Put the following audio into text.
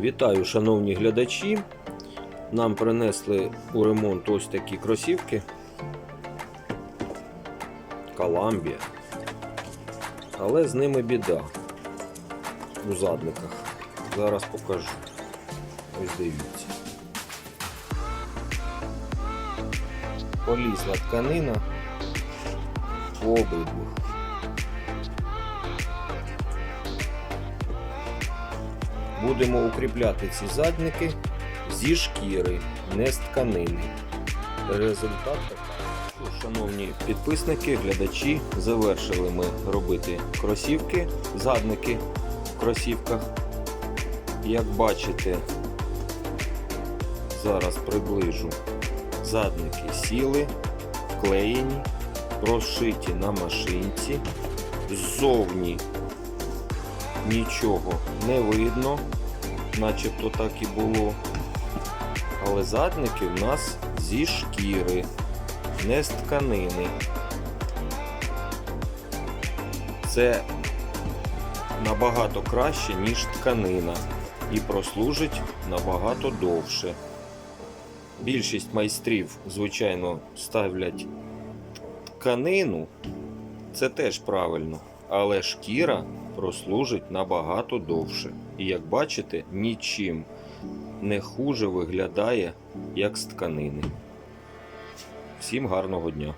Вітаю, шановні глядачі. Нам принесли у ремонт ось такі кросівки. Коламбія. Але з ними біда у задниках. Зараз покажу. Ось дивіться. Полізла тканина по обидвох. Будемо укріпляти ці задники зі шкіри, не з тканини. Результат такий. Шановні підписники, глядачі, завершили ми робити кросівки, задники в кросівках. Як бачите, зараз приближу. Задники сіли, вклеєні, розшиті на машинці. Ззовні нічого не видно, начебто так і було. Але задники в нас зі шкіри, не з тканини. Це набагато краще, ніж тканина, і прослужить набагато довше. Більшість майстрів, звичайно, ставлять тканину, це теж правильно, але шкіра прослужить набагато довше. І як бачите, нічим не хуже виглядає, як з тканини. Всім гарного дня!